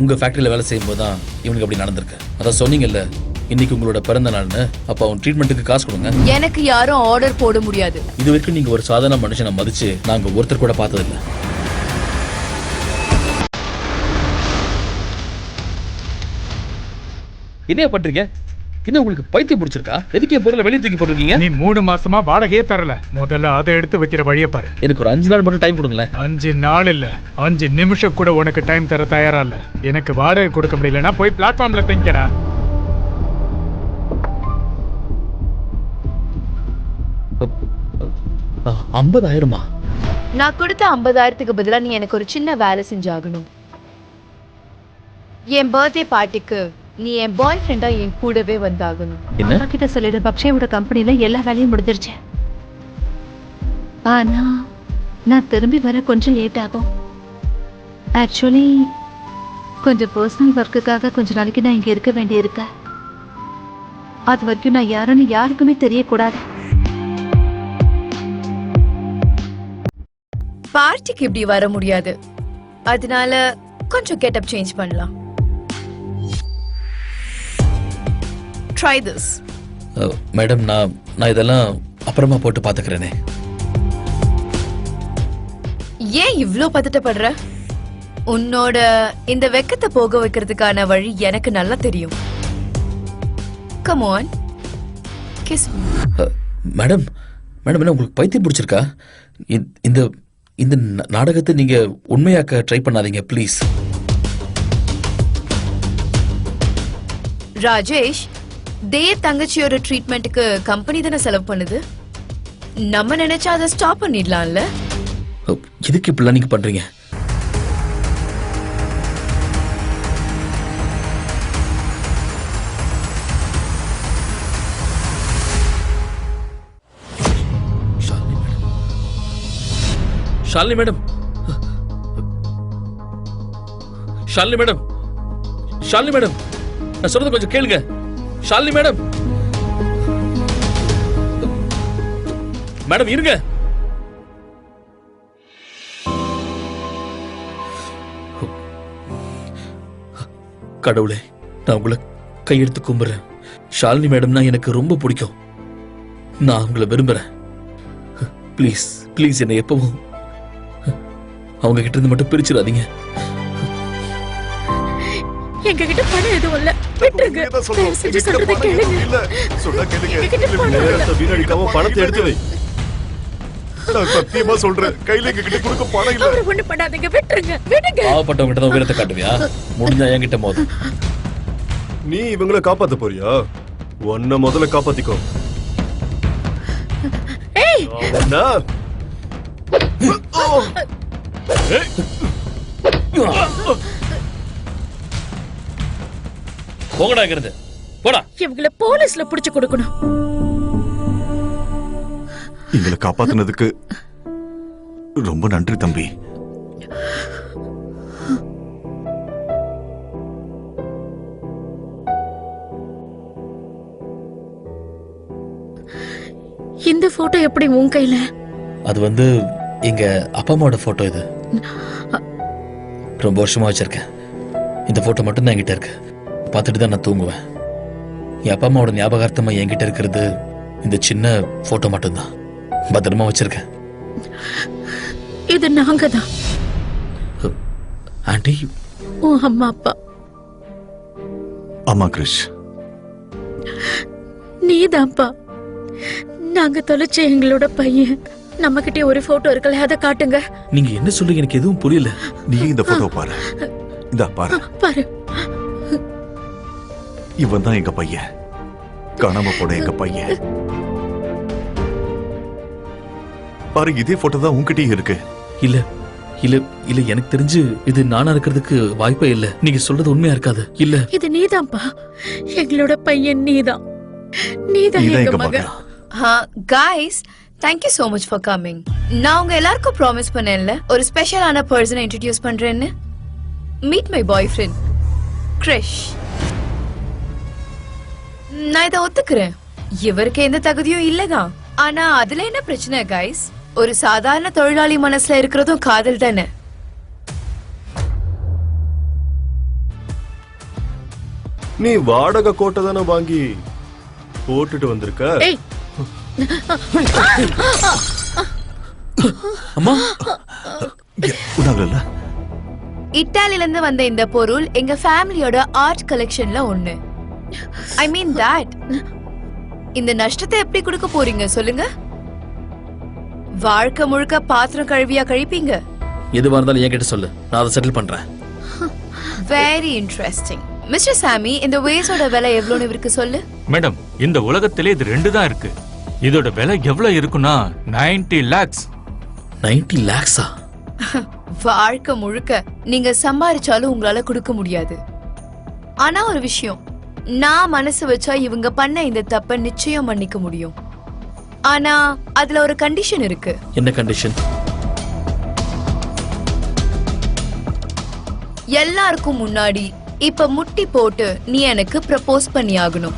உங்க ஃபேக்டரியில வேலை செய்யும்போது தான் இவனுக்கு அப்படி நடந்திருக்கு. அதான் சொன்னீங்கல்ல இன்னைக்கு உங்களோட பிறந்த நாள்னு அப்போ அவன் ட்ரீட்மெண்ட்டுக்கு காசு கொடுங்க. எனக்கு யாரும் ஆர்டர் போட முடியாது. இது வரைக்கும் நீங்க ஒரு சாதாரண மனுஷனை மதிச்சு நாங்க ஒருத்தர் கூட பார்த்ததில்ல. என்ன பண்றீங்க? என்ன உங்களுக்கு பைத்தியம் பிடிச்சிருக்கா? எதுக்கு என் பொருளை வெளியே தூக்கி போட்டிருக்கீங்க? நீ மூணு மாசமா வாடகையே தரல. முதல்ல அதை எடுத்து வைக்கிற வழியை பாரு. எனக்கு ஒரு அஞ்சு நாள் மட்டும் டைம் கொடுங்களேன். அஞ்சு நாள் இல்ல. அஞ்சு நிமிஷம் கூட உனக்கு டைம் தர தயாரா இல்ல. எனக்கு வாடகை கொடுக்க முடியலன்னா போய் பிளாட்ஃபார்ம்ல தங்கிக்கடா ஐம்பதாயிரமா? நான் கொடுத்த ஐம்பதாயிரத்துக்கு பதிலா நீ எனக்கு ஒரு சின்ன வேலை செஞ்சாகணும். என் பர்த்டே பார்ட்டிக்கு நீ என் பாய் ஃப்ரெண்டா என் கூடவே வந்தாகணும். என்ன? கிட்ட சொல்லிடு பக்ஷயோட கம்பெனில எல்லா வேலையும் முடிஞ்சிருச்சு. ஆனா நான் திரும்பி வர கொஞ்சம் லேட் ஆகும். ஆக்சுவலி கொஞ்சம் பர்சனல் ஒர்க்குக்காக கொஞ்ச நாளைக்கு நான் இங்க இருக்க வேண்டியிருக்கு. அது வரைக்கும் நான் யாருன்னு யாருக்குமே தெரியக்கூடாது. பார்ட்டிக்கு இப்படி வர முடியாது. அதனால கொஞ்சம் கெட்டப் சேஞ்ச் பண்ணலாம். ட்ரை திஸ் மேடம் நான் நான் இதெல்லாம் அப்புறமா போட்டு பாத்துக்கிறேனே ஏன் இவ்ளோ பதட்டப்படுற உன்னோட இந்த வெக்கத்தை போக வைக்கிறதுக்கான வழி எனக்கு நல்லா தெரியும் come on kiss madam madam என்ன உங்களுக்கு பைத்தியம் பிடிச்சிருக்கா இந்த- இந்த நாடகத்தை நீங்க உண்மையாக்க ட்ரை பண்ணாதீங்க ப்ளீஸ் ராஜேஷ் தே தங்கச்சியோட ட்ரீட்மெண்ட்டுக்கு கம்பெனி தானே செலவு பண்ணுது? நம்ம நினைச்சா அதை ஸ்டாப் பண்ணிடலாம்ல? எதுக்கு இப்படிலாம் நீங்க பண்றீங்க? Shalini madam. Shalini madam. Shalini madam. நான் சொல்றது கொஞ்சம் கேளுங்க. ஷாலினி மேடம். மேடம் இருங்க. கடவுளே நான் உங்களை கையெடுத்து கும்புறேன். ஷாலினி மேடம்னா எனக்கு ரொம்ப பிடிக்கும். நான் உங்களை விரும்புறேன். ப்ளீஸ் ப்ளீஸ் என்னை எப்பவும் அவங்க கிட்ட இருந்து மட்டும் பிரிச்சிடாதீங்க. எங்க கிட்ட பணம் எதுவும் இல்ல. விட்டுருங்க. செஞ்சு எங்ககிட்ட சொல்றதை பணம் கேளுங்க. எதுவும் இல்ல. சொன்னா கேளுங்க. எங்ககிட்ட பணம் இல்ல. நேரத்தை வீணடிக்காம பணத்தை எடுத்து வை. நான் சத்தியமா சொல்றேன். கையில எங்க கிட்ட கொடுக்க பணம் இல்ல. அவரை ஒண்ணு பண்ணாதீங்க. விட்டுருங்க. விடுங்க. பாவப்பட்டவங்க கிட்ட தான் உயரத்தை காட்டுவியா? முடிஞ்சா என்கிட்ட மோது. நீ இவங்கள காப்பாத்த போறியா? உன்னை முதல்ல காப்பாத்திக்கோ. ஏய்! என்ன போகடா இருக்கிறது போடா. இவங்கள போலீஸ்ல புடிச்சு கொடுக்கணும். எங்களை காப்பாத்துனதுக்கு ரொம்ப நன்றி தம்பி. இந்த போட்டோ எப்படி உன் கையில? அது வந்து எங்க அப்பா அம்மாவோட போட்டோ இது. ரொம்ப வருஷமா வச்சிருக்கேன். இந்த போட்டோ மட்டும்தான் என்கிட்ட இருக்கு. பார்த்துட்டு தான் நான் தூங்குவேன். என் அப்பா அம்மாவோட ஞாபகார்த்தமா என்கிட்ட இருக்கிறது இந்த சின்ன போட்டோ மட்டும்தான். பத்திரமா வச்சிருக்கேன். இது நாங்க தான் ஆண்டி? உன் அம்மா அப்பா. ஆமா கிரிஷ். நீதான்ப்பா நாங்க தொலைச்ச எங்களோட பையன். நம்ம கிட்ட ஒரு போட்டோ இருக்குல்ல அதை காட்டுங்க. நீங்க என்ன சொல்றீங்க எனக்கு எதுவும் புரியல. நீ இந்த போட்டோ பாரு. இந்த பாரு. பாரு. இவன் தான் எங்க பையன். காணாம போன எங்க பையன். பாரு இதே போட்டோ தான் உன்கிட்டயும் இருக்கு. இல்ல இல்ல இல்ல எனக்கு தெரிஞ்சு இது நானா இருக்கிறதுக்கு வாய்ப்பே இல்ல. நீங்க சொல்றது உண்மையா இருக்காது. இல்ல. இது நீதான்ப்பா. எங்களோட பையன் நீதான். நீதான் எங்க மகன். Guys thank you so much for coming நான் உங்க எல்லாருக்கும் ப்ராமிஸ் பண்ணேன்ல ஒரு ஸ்பெஷலான பர்சனை இன்ட்ரடியூஸ் பண்றேன்னு. Meet my boyfriend Krish நான் இதை ஒத்துக்கிறேன். இவருக்கு எந்த தகுதியும் இல்லதான் ஆனா அதுல என்ன பிரச்சனை கைஸ் ஒரு சாதாரண தொழிலாளி மனசுல இருக்கிறதும் காதல் தானே. நீ வாடகை கோட்டை தானே வாங்கி போட்டுட்டு வந்திருக்க? அம்மா! இட்டாலில இருந்து வந்த இந்த பொருள் எங்க ஃபேமிலியோட ஆர்ட் கலெக்ஷன்ல ஒண்ணு. ஐ மீன் தட் இந்த நஷ்டத்தை எப்படி கொடுக்க போறீங்க சொல்லுங்க? வாழ்க்கை முழுக்க பாத்திரம் கழுவியா கழிப்பீங்க? எதுவா இருந்தாலும் என்கிட்ட சொல்லு. நான் அதை செட்டில் பண்றேன். வெரி இன்ட்ரெஸ்டிங் மிஸ்டர் சாமி இந்த வேஸோட விலை எவ்வளோன்னு இவருக்கு சொல்லு. மேடம் இந்த உலகத்திலே இது ரெண்டு தான் இருக்கு. இதோட விலை எவ்வளவு இருக்குன்னா 90 லேக்ஸ். நைன்டி லேக்ஸா? வாழ்க்கை முழுக்க நீங்க சம்பாரிச்சாலும் உங்களால கொடுக்க முடியாது. ஆனா ஒரு விஷயம் நான் மனசு வச்சா இவங்க பண்ண இந்த தப்ப நிச்சயம் மன்னிக்க முடியும். ஆனா அதுல ஒரு கண்டிஷன் இருக்கு. என்ன கண்டிஷன் எல்லாருக்கும் முன்னாடி இப்ப முட்டி போட்டு நீ எனக்கு ப்ரப்போஸ் பண்ணி ஆகணும்.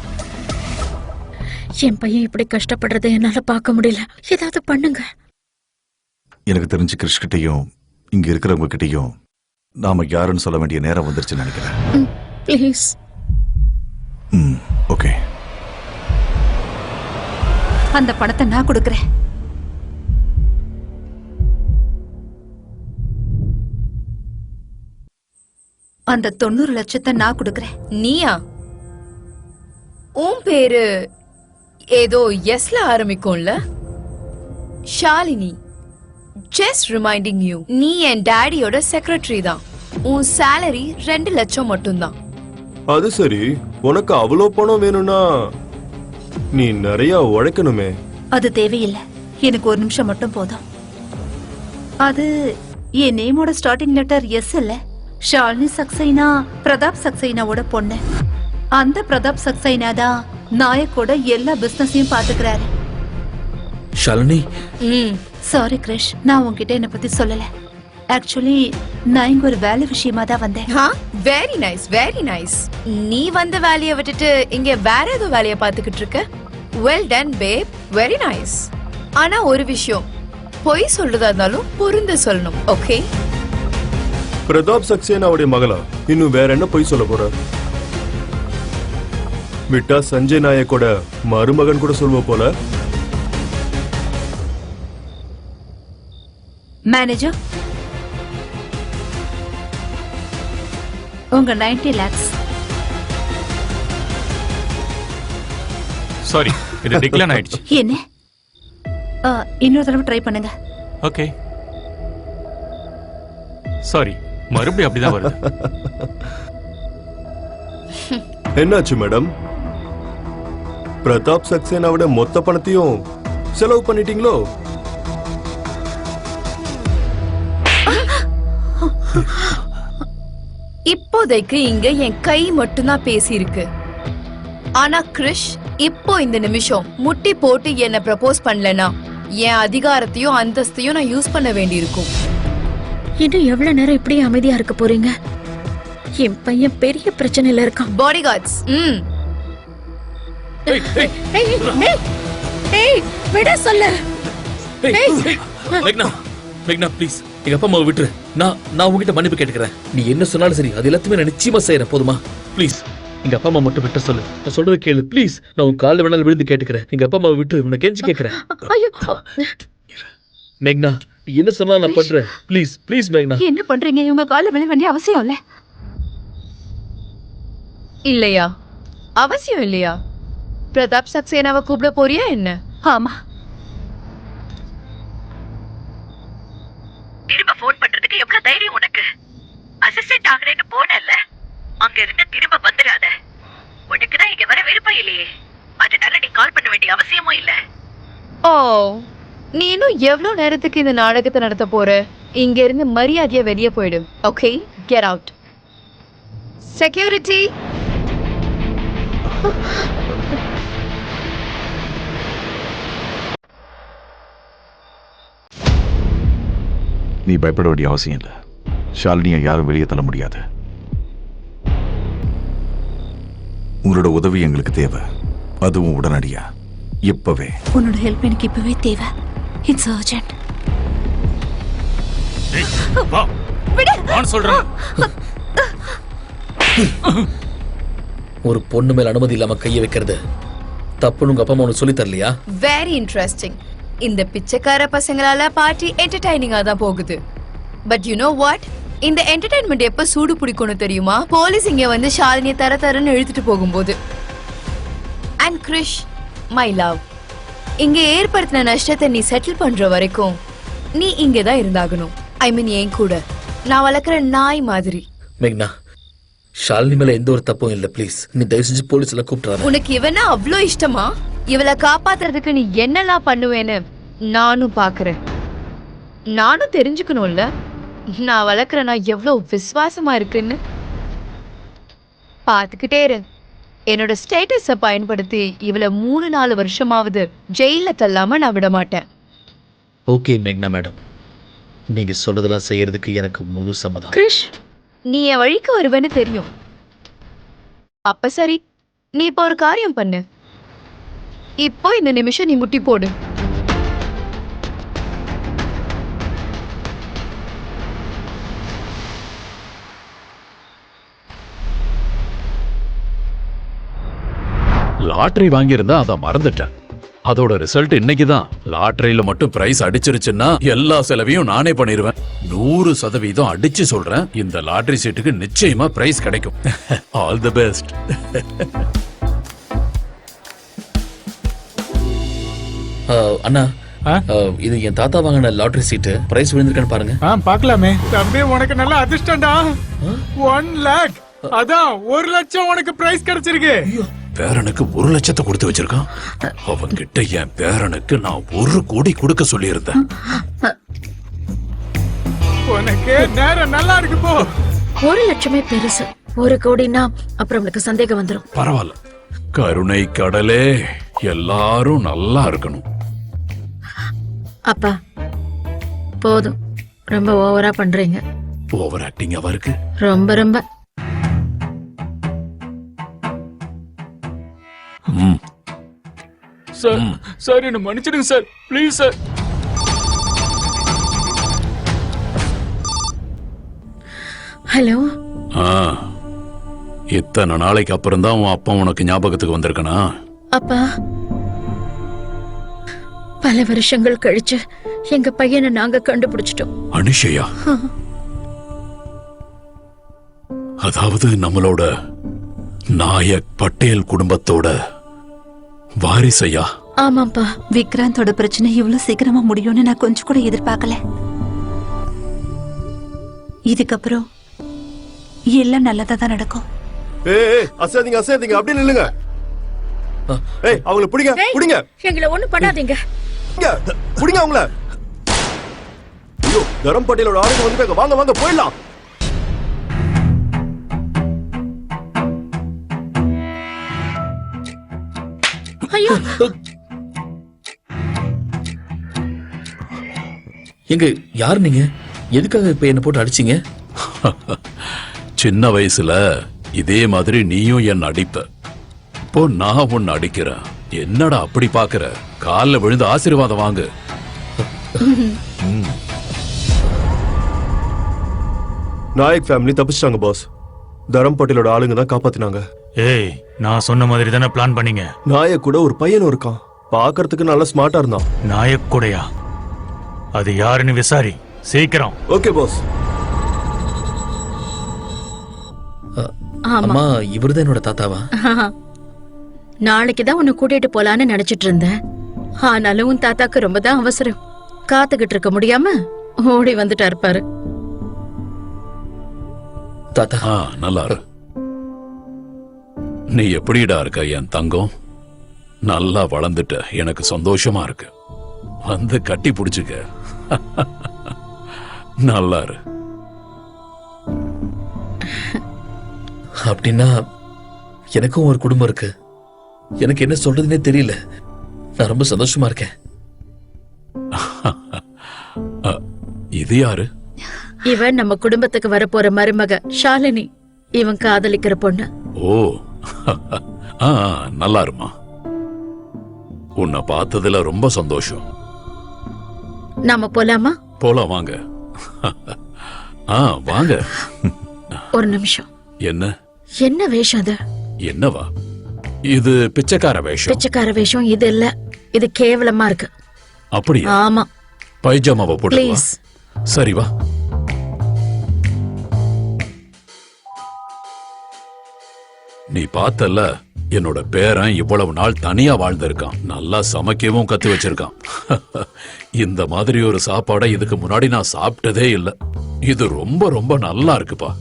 என் பையன் இப்படி கஷ்டப்படுறதை என்னால பார்க்க முடியல. ஏதாவது பண்ணுங்க. எனக்கு தெரிஞ்சு கிறிஷ் கிட்டயும் இங்க இருக்கிறவங்க கிட்டயும் நாம யாருன்னு சொல்ல வேண்டிய நேரம் வந்துருச்சுன்னு நினைக்கிறேன். ப்ளீஸ். ம் ஓகே. அந்த பணத்தை நான் கொடுக்கறேன். அந்த தொண்ணூறு லட்சத்தை நான் கொடுக்கறேன். நீயா? உன் பேரு ஏதோ எஸ்ல ஆரம்பிக்கும்ல? ஷாலினி ஜஸ்ட் ரிமைண்டிங் யூ நீ என் டாடியோட செக்ரட்டரி தான். உன் salary ரெண்டு லட்சம் மட்டும்தான். அது சரி. உனக்கு அவ்வளோ பணம் வேணும்னா நீ நிறைய உழைக்கணுமே. அது தேவையில்லை. எனக்கு ஒரு நிமிஷம் மட்டும் போதும். அது என் நேமோட ஸ்டார்டிங் லெட்டர் எஸ் இல்ல ஷாலினி சக்சைனா பிரதாப் சக்சைனாவோட பொண்ணு. அந்த பிரதாப் சக்சைனா தான் நாயக்கோட எல்லா பிசினஸையும் பாத்துக்கிறாரு ஷாலினி? ம் சாரி கிரிஷ் நான் உன்கிட்ட என்ன பத்தி சொல்லல. ஆக்சுவலி நான் இங்க ஒரு வேலை விஷயமா தான் வந்தேன். வெரி நைஸ் வெரி நைஸ் நீ வந்த வேலையை விட்டுட்டு இங்க வேற ஏதோ வேலையை பார்த்துக்கிட்டு இருக்க? Well done babe very nice ஆனா ஒரு விஷயம் பொய் சொல்றதா இருந்தாலும் பொருந்து சொல்லணும் ஓகே பிரதாப் சக்சேனாவுடைய மகளா இன்னும் வேற என்ன போய் சொல்ல போற? விட்டா சஞ்சய் நாயக்கோட மருமகன் கூட சொல்வ போல? மேனேஜர் உங்க 90 லேக்ஸ் சாரி இது டிக்ளைன் ஆயிடுச்சு. என்ன? இன்னொரு தடவை ட்ரை பண்ணுங்க. ஓகே சாரி மறுபடியும் அப்படிதான் வருது. என்னாச்சு மேடம் பிரதாப் சக்சேனாவோட மொத்த பணத்தையும் செலவு பண்ணிட்டீங்களோ? இப்போதைக்கு இங்க என் கை மட்டும்தான் பேசியிருக்கு. ஆனா கிரிஷ் இப்போ இந்த நிமிஷம் முட்டி போட்டு என்ன ப்ரப்போஸ் பண்ணலனா என் அதிகாரத்தையும் அந்தஸ்தையும் நான் யூஸ் பண்ண வேண்டியிருக்கும். இன்னும் எவ்வளவு நேரம் இப்படியே அமைதியா இருக்க போறீங்க? என் பையன் பெரிய பிரச்சனையில இருக்கான். பாடி கார்ட்ஸ் ம் விட சொல்ல. மேக்னா மேக்னா ப்ளீஸ் எங்க அப்பா அம்மாவை விட்டுரு. நான் நான் உங்ககிட்ட மன்னிப்பு கேட்டுக்கிறேன். நீ என்ன சொன்னாலும் சரி அது எல்லாத்தையுமே நான் நிச்சயமா செய்யறேன் போதுமா? ப்ளீஸ் எங்க அப்பா அம்மா மட்டும் விட்ட சொல்லு. நான் சொல்றது கேளு. ப்ளீஸ் நான் உன் காலில் வேணாலும் விழுந்து கேட்டுக்கிறேன். எங்க அப்பா அம்மாவை விட்டு உன்னை கெஞ்சி கேட்கிறேன். ஐயோ. மேக்னா நீ என்ன சொன்னாலும் நான் பண்றேன். ப்ளீஸ் ப்ளீஸ் மேக்னா. என்ன பண்றீங்க? இவங்க கால விழ வேண்டிய அவசியம் இல்ல. இல்லையா? அவசியம் இல்லையா? பிரதாப் சக்சேனாவை கூப்பிட போறியா என்ன? ஆமா திரும்ப ஃபோன் பண்றதுக்கு எவ்வளவு தைரியம் உனக்கு அசிஸ்டன்ட் ஆகுறேன்னு போனல அங்க இருந்து திரும்ப வந்துடாத உனக்கு தான் இல்லையே. அதனால நீ கால் பண்ண வேண்டிய அவசியமும் இல்ல. ஓ நீ இன்னும் எவ்வளவு நேரத்துக்கு இந்த நாடகத்தை நடத்த போற? இங்க இருந்து மரியாதையா வெளியே போயிடு. ஓகே கெட் அவுட் செக்யூரிட்டி நீ பயப்பட வேண்டிய அவசியம் இல்லை. ஷாலினியை யாரும் வெளியே தள்ள முடியாது. உங்களோட உதவி எங்களுக்கு தேவை. அதுவும் உடனடியா. இப்பவே. உன்னோட ஹெல்ப் எனக்கு இப்பவே தேவை. இட்ஸ் அர்ஜென்ட் சொல்றேன். ஒரு பொண்ணு மேல அனுமதி இல்லாம கைய வைக்கிறது. தப்புன்னு உங்க அப்பா அம்மா உனக்கு சொல்லி தரலையா? வெரி இன்ட்ரெஸ்டிங் இந்த பிச்சைக்கார பசங்களால பார்ட்டி என்டர்டைனிங்கா தான் போகுது. பட் யூ நோ வாட் இந்த என்டர்டைன்மெண்ட் எப்ப சூடு பிடிக்கும்னு தெரியுமா? போலீஸ் இங்க வந்து ஷாலினியை தர தரன்னு இழுத்துட்டு போகும்போது. அண்ட் கிரிஷ் மை லவ் இங்க ஏற்படுத்தின நஷ்டத்தை நீ செட்டில் பண்ற வரைக்கும் நீ இங்க தான் இருந்தாகணும். ஐ மீன் என் கூட. நான் வளர்க்குற நாய் மாதிரி. மேக்னா ஷாலினி மேல எந்த ஒரு தப்பும் இல்ல ப்ளீஸ் நீ தயவு செஞ்சு போலீஸ் எல்லாம் கூப்பிட்டுறாரு உனக்கு இவனா அவ்ளோ இஷ்டமா? இவளை காப்பாத்துறதுக்கு நீ என்னலாம் பண்ணுவேன்னு நானும் பாக்குறேன். நானும் தெரிஞ்சுக்கணும்ல? நான் வளர்க்குற நான் எவ்வளோ விசுவாசமா இருக்குன்னு? பார்த்துக்கிட்டே இரு. என்னோட ஸ்டேட்டஸை பயன்படுத்தி இவளை மூணு நாலு வருஷமாவது ஜெயில தள்ளாம நான் விட மாட்டேன். ஓகே மேக்னா மேடம். நீங்க சொல்றதெல்லாம் செய்யறதுக்கு எனக்கு முழு சம்மதம். கிரிஷ் நீ என் வழிக்கு வருவேன்னு தெரியும். அப்ப சரி நீ இப்போ ஒரு காரியம் பண்ணு. இப்போ இந்த நிமிஷம் நீ முட்டி போடு. லாட்டரி வாங்கியிருந்தா அதை மறந்துட்டேன். அதோட ரிசல்ட் இன்னைக்கு தான். லாட்டரியில மட்டும் பிரைஸ் அடிச்சிருச்சுன்னா எல்லா செலவையும் நானே பண்ணிடுவேன் நூறு சதவீதம் அடிச்சு சொல்றேன். இந்த லாட்டரி சீட்டுக்கு நிச்சயமா பிரைஸ் கிடைக்கும். ஆல் தி பெஸ்ட் அண்ணா இது என் தாத்தா வாங்கின லாட்டரி சீட்டு. பிரைஸ் விழுந்திருக்கான்னு பாருங்க. ஆ பார்க்கலாமே. தம்பி உனக்கு நல்ல அதிர்ஷ்டம்டா. ஒன் லேக் அதான் ஒரு லட்சம் உனக்கு பிரைஸ் கிடைச்சிருக்கு. பேரனுக்கு ஒரு லட்சத்தை கொடுத்து வச்சிருக்கான். அவன் கிட்ட என் பேரனுக்கு நான் ஒரு கோடி கொடுக்க சொல்லியிருந்தேன். உனக்கு நேரம் நல்லா இருக்கு போ. ஒரு லட்சமே பெருசு. ஒரு கோடினா அப்புறம் உனக்கு சந்தேகம் வந்துரும். பரவாயில்ல. கருணை கடலே எல்லாரும் நல்லா இருக்கணும். அப்பா போதும். ரொம்ப ஓவரா பண்றீங்க. ஓவர் ஆக்டிங் இருக்கு. ரொம்ப ரொம்ப. சார். சார் என்ன மன்னிச்சிடுங்க சார். Please sir. ஹலோ? ஆ. இத்தனை நாளைக்கு அப்புறம் தான் உன் அப்பா உனக்கு ஞாபகத்துக்கு வந்திருக்கனா? அப்பா பல வருஷங்கள் கழிச்சு எங்க பையனை நாங்க கண்டுபிடிச்சிட்டோம். அனிஷையா. அதாவது நம்மளோட நாயக் பட்டேல் குடும்பத்தோட வாரிசையா? ஆமாப்பா விக்ராந்தோட பிரச்சனை இவ்வளவு சீக்கிரமா முடியும்னு நான் கொஞ்சம் கூட எதிர்பார்க்கல. இதுக்கப்புறம் எல்லாம் நல்லதா தான் நடக்கும். ஏய் அசையாதீங்க அசையாதீங்க. அப்படியே நில்லுங்க. ஏய் அவங்கள பிடிங்க பிடிங்க. எங்களை ஒண்ணும் பண்ணாதீங்க. பிடிங்க, பிடிங்க அவங்கள. ஐயோ தரம் பட்டேலோட ஆளுங்க வந்துட்டாங்க. வாங்க வாங்க போயிடலாம். ஐயோ. எங்க யார் நீங்க? எதுக்காக இப்ப என்ன போட்டு அடிச்சீங்க? சின்ன வயசுல இதே மாதிரி நீயும் என்ன அடிப்ப. இப்போ நான் உன்னை அடிக்கிறேன். என்னடா அப்படி பாக்குற? கால்ல விழுந்து ஆசீர்வாதம் வாங்கு. நாயக் ஃபேமிலி தப்பிச்சிட்டாங்க பாஸ் தரம் பட்டேலோட ஆளுங்க தான் காப்பாத்தினாங்க. ஏய் நான் சொன்ன மாதிரி தானே பிளான் பண்ணீங்க? நாயக் கூட ஒரு பையனும் இருக்கான். பார்க்கறதுக்கு நல்லா ஸ்மார்ட்டா இருந்தான். நாயக் கூடயா அது யாருன்னு விசாரி. சீக்கிரம். ஓகே பாஸ் ஆமா. அம்மா இவர்தான் என்னோட தாத்தாவா? நாளைக்கு தான் உன்னை கூட்டிட்டு போலான்னு நினைச்சிட்டு இருந்தேன். ஆனாலும் உன் தாத்தாக்கு ரொம்ப தான் அவசரம். காத்துக்கிட்டு இருக்க முடியாம ஓடி வந்துட்டாரு பாரு. தாத்தா. ஆ நல்லா இரு நீ எப்படிடா இருக்க என் தங்கம்? நல்லா வளர்ந்துட்ட எனக்கு சந்தோஷமா இருக்கு. வந்து கட்டி பிடிச்சுக்க. நல்லா இரு அப்படின்னா எனக்கும் ஒரு குடும்பம் இருக்கு. எனக்கு என்ன சொல்றதுனே தெரியல. நான் ரொம்ப சந்தோஷமா இருக்கேன். இது யாரு? இவன் நம்ம குடும்பத்துக்கு வரப்போற மருமக ஷாலினி. இவன் காதலிக்கிற பொண்ணு. ஓ நல்லா இருமா. உன்னை பார்த்ததுல ரொம்ப சந்தோஷம். நாம போலாமா? போலாம் வாங்க. ஆ வாங்க. ஒரு நிமிஷம். என்ன? என்ன வேஷம் அது? என்னவா? இது பிச்சைக்கார வேஷம். பிச்சைக்கார வேஷம் இது இல்ல. இது கேவலமா இருக்கு. அப்படியா? ஆமா. பைஜாமாவை போட்டு சரி வா. நீ பார்த்தல்ல என்னோட பேரன் இவ்வளவு நாள் தனியா வாழ்ந்திருக்கான். நல்லா சமைக்கவும் கத்து வச்சிருக்கான். இந்த மாதிரி ஒரு சாப்பாடை இதுக்கு முன்னாடி நான் சாப்பிட்டதே இல்லை. இது ரொம்ப ரொம்ப நல்லா இருக்குப்பா.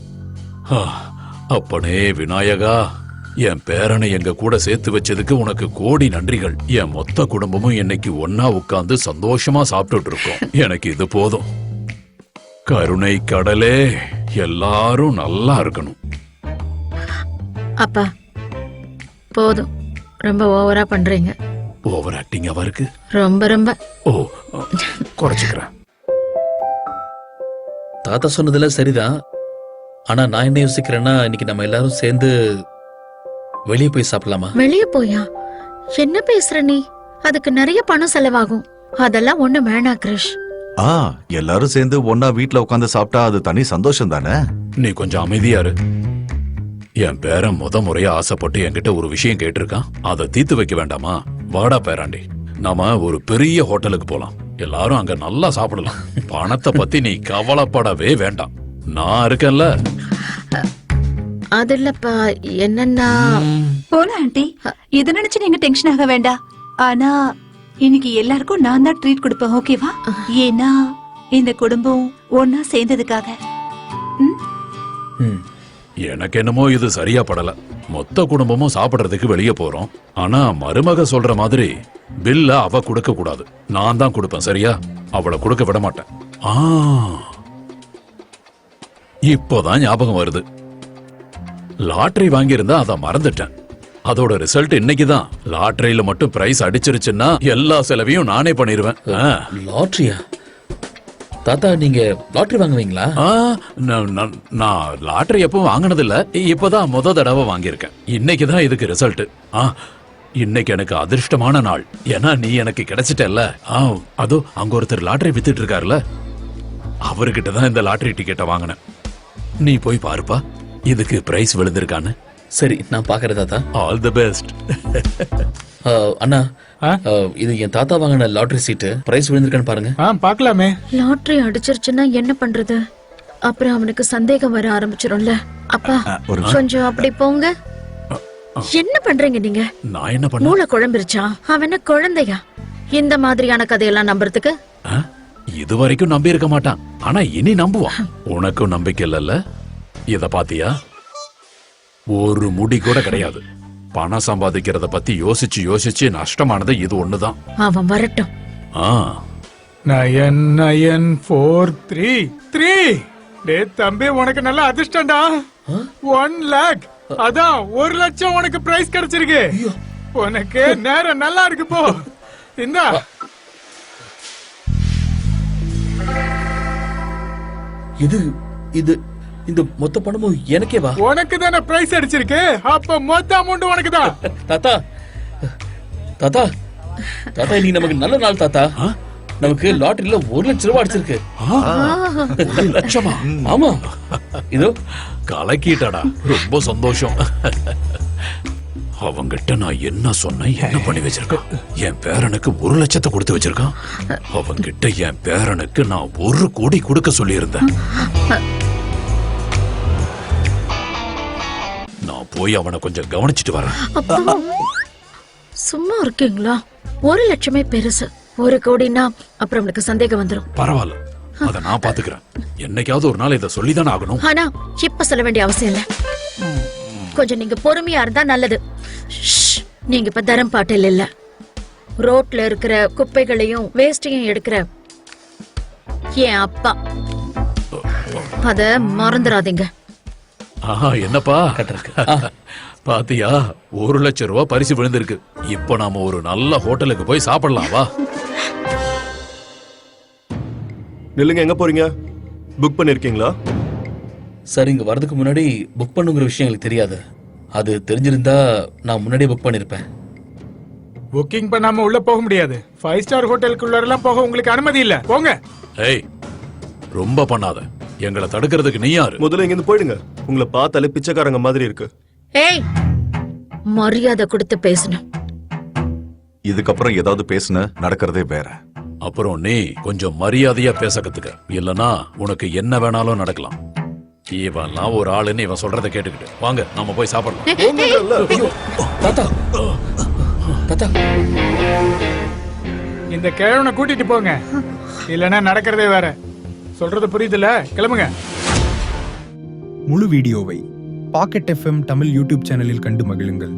அப்பனே விநாயகா என் பேரனை எங்க கூட சேர்த்து வச்சதுக்கு உனக்கு கோடி நன்றிகள். என் மொத்த குடும்பமும் இன்னைக்கு ஒன்னா உட்கார்ந்து சந்தோஷமா சாப்பிட்டுட்டு இருக்கோம். எனக்கு இது போதும். கருணை கடலே எல்லாரும் நல்லா இருக்கணும். அப்பா போதும். ரொம்ப ஓவரா பண்றீங்க. ஓவர் ஆக்டிங் அவருக்கு ரொம்ப ரொம்ப. ஓ குறைச்சுக்கிறேன். தாத்தா சொன்னதெல்லாம் சரிதான். ஆனா நான் என்ன யோசிக்கிறேன்னா இன்னைக்கு நம்ம எல்லாரும் சேர்ந்து வெளியே போய் சாப்பிடலாமா? வெளிய போயா? என்ன பேசுற நீ? அதுக்கு நிறைய பணம் செலவாகும். அதெல்லாம் ஒண்ணு வேணாம் கிரிஷ். ஆ எல்லாரும் சேர்ந்து ஒன்னா வீட்ல உட்காந்து சாப்பிட்டா அது தனி சந்தோஷம் தானே? நீ கொஞ்சம் அமைதியா இரு. என் பேரன் முத முறையா ஆசைப்பட்டு என்கிட்ட ஒரு விஷயம் கேட்டிருக்கான். அதை தீர்த்து வைக்க வேண்டாமா? வாடா பேராண்டி. நாம ஒரு பெரிய ஹோட்டலுக்கு போலாம். எல்லாரும் அங்க நல்லா சாப்பிடலாம். பணத்தை பத்தி நீ கவலைப்படவே வேண்டாம். நான் இருக்கேன்ல. அது இல்லப்பா என்னன்னா? போலாம் ஆண்டி. இதை நினைச்சு நீங்க டென்ஷன் ஆக வேண்டாம். ஆனா இன்னைக்கு எல்லாருக்கும் நான் தான் ட்ரீட் கொடுப்பேன் ஓகேவா ஏன்னா இந்த குடும்பம் ஒன்னா சேர்ந்ததுக்காக. ம். எனக்கு என்னமோ இது சரியா படல மொத்த குடும்பமும் சாப்பிடுறதுக்கு வெளியே போறோம். ஆனா மருமக சொல்ற மாதிரி பில்ல அவ கொடுக்க கூடாது. நான் தான் கொடுப்பேன் சரியா? அவளை கொடுக்க விட மாட்டேன். ஆ. இப்போதான் ஞாபகம் வருது. லாட்டரி வாங்கியிருந்தா அதை மறந்துட்டேன். அதோட ரிசல்ட் இன்னைக்கு தான். லாட்டரியில மட்டும் பிரைஸ் அடிச்சிருச்சுன்னா எல்லா செலவையும் நானே பண்ணிடுவேன் லாட்ரியா? தாத்தா நீங்க லாட்ரி வாங்குவீங்களா? ஆ, நான் நான்- நான் லாட்டரி எப்பவும் வாங்கினதில்ல. இப்பதான் முத தடவை வாங்கியிருக்கேன். இன்னைக்கு தான் இதுக்கு ரிசல்ட் ஆ இன்னைக்கு எனக்கு அதிர்ஷ்டமான நாள். ஏன்னா நீ எனக்கு கிடைச்சிட்டல்ல. ஆ அதோ அங்க ஒருத்தர் லாட்டரி வித்துட்டு இருக்காருல்ல அவர்கிட்ட தான் இந்த லாட்டரி டிக்கெட்டை வாங்கினேன். நீ போய் பாருப்பா. இதுக்கு பிரைஸ் விழுந்திருக்கான்னு. சரி நான் பாக்குறேன் தாத்தா. ஆல் தி பெஸ்ட் அண்ணா இது என் தாத்தா வாங்கின லாட்டரி சீட்டு. பிரைஸ் விழுந்திருக்கான்னு பாருங்க. ஆ பார்க்கலாமே. லாட்டரி அடிச்சிருச்சுன்னா என்ன பண்றது? அப்புறம் அவனுக்கு சந்தேகம் வர ஆரம்பிச்சிடும்ல அப்பா கொஞ்சம் அப்படி போங்க. என்ன பண்றீங்க நீங்க? நான் என்ன பண்ண? மூளை குழம்பிருச்சா? அவன் குழந்தையா? இந்த மாதிரியான கதையெல்லாம் நம்புறதுக்கு? இது வரைக்கும் நம்பி இருக்க மாட்டான். ஆனா இனி நம்புவான். உனக்கும் நம்பிக்கை இல்லல்ல? இத பாத்தியா? ஒரு முடி கூட கிடையாது. பணம் சம்பாதிக்கிறத பத்தி யோசிச்சு யோசிச்சு நஷ்டமானது இது ஒண்ணுதான். அவன் வரட்டும். ஆ. Nine nine four three three டே தம்பி உனக்கு நல்ல அதிர்ஷ்டம்டா. ஒன் லேக் அதான் ஒரு லட்சம் உனக்கு பிரைஸ் கிடைச்சிருக்கு. உனக்கு நேரம் நல்லா இருக்கு போ. இந்தா. இது இது இந்த மொத்த பணமும் எனக்கே வா. உனக்கு தானே பிரைஸ் அடிச்சிருக்கு? அப்ப மொத்த அமௌண்ட் உனக்கு தான். தாத்தா தாத்தா தாத்தா இன்னைக்கு நமக்கு நல்ல நாள் தாத்தா. நமக்கு லாட்டரியில ஒரு லட்சம் ரூபாய் அடிச்சிருக்கு. லட்சமா? ஆமா. இதோ. கலக்கிட்டடா. ரொம்ப சந்தோஷம். அவங்கிட்ட நான் என்ன சொன்னேன் என்ன பண்ணி வச்சிருக்கான்? என் பேரனுக்கு ஒரு லட்சத்தை கொடுத்து வச்சிருக்கான். அவங்கிட்ட என் பேரனுக்கு நான் ஒரு கோடி கொடுக்க சொல்லியிருந்தேன். நான் போய் அவனை கொஞ்சம் கவனிச்சிட்டு வரேன். சும்மா இருக்கீங்களா? ஒரு லட்சமே பெருசு. ஒரு கோடினா அப்புறம் அவனுக்கு சந்தேகம் வந்துரும். பரவாயில்ல. அத நான் பாத்துக்கிறேன் என்னைக்காவது ஒரு நாள் இதை சொல்லிதானே ஆகணும். ஆனா இப்ப சொல்ல வேண்டிய அவசியம் இல்ல. கொஞ்சம் நீங்க பொறுமையா இருந்தா நல்லது. நீங்க இப்ப தரம் பாட்டில் இல்ல. ரோட்ல இருக்கிற குப்பைகளையும் வேஸ்டையும் எடுக்கிற என் அப்பா. அத மறந்துடாதீங்க. ஆஹா என்னப்பா. பாத்தியா ஒரு லட்சம் ரூபாய் பரிசு விழுந்திருக்கு. இப்போ நாம ஒரு நல்ல ஹோட்டலுக்கு போய் சாப்பிடலாம் வா. நில்லுங்க எங்க போறீங்க? புக் பண்ணிருக்கீங்களா? சார் இங்க வரதுக்கு முன்னாடி புக் பண்ணுங்கிற விஷயம் எனக்கு தெரியாது. அது தெரிஞ்சிருந்தா நான் முன்னாடியே புக் பண்ணிருப்பேன். புக்கிங் பண்ணாம உள்ள போக முடியாது. ஃபைவ் ஸ்டார் ஹோட்டலுக்குள்ள எல்லாம் போக உங்களுக்கு அனுமதி இல்ல. போங்க. ஏய் ரொம்ப பண்ணாத. எங்களை தடுக்கிறதுக்கு நீ யாரு? முதல்ல இங்க இருந்து போயிடுங்க. உங்களை பார்த்தாலே பிச்சைக்காரங்க மாதிரி இருக்கு. ஏய் மரியாதை கொடுத்து பேசணும். இதுக்கப்புறம் ஏதாவது பேசுன நடக்கிறதே வேற. அப்புறம் நீ கொஞ்சம் மரியாதையா பேச கத்துக்க. இல்லனா உனக்கு என்ன வேணாலும் நடக்கலாம். இவன்லாம் ஒரு ஆளுன்னு இவன் சொல்றத கேட்டுக்கிட்டு. வாங்க நாம போய் சாப்பிடலாம். தாத்தா. தாத்தா. இந்த கிழவனை கூட்டிட்டு போங்க. இல்லைன்னா நடக்கிறதே வேற. சொல்றது புரியுதுல கிளம்புங்க. முழு வீடியோவை பாக்கெட் எஃப்எம் தமிழ் யூடியூப் சேனலில் கண்டு மகிழுங்கள்.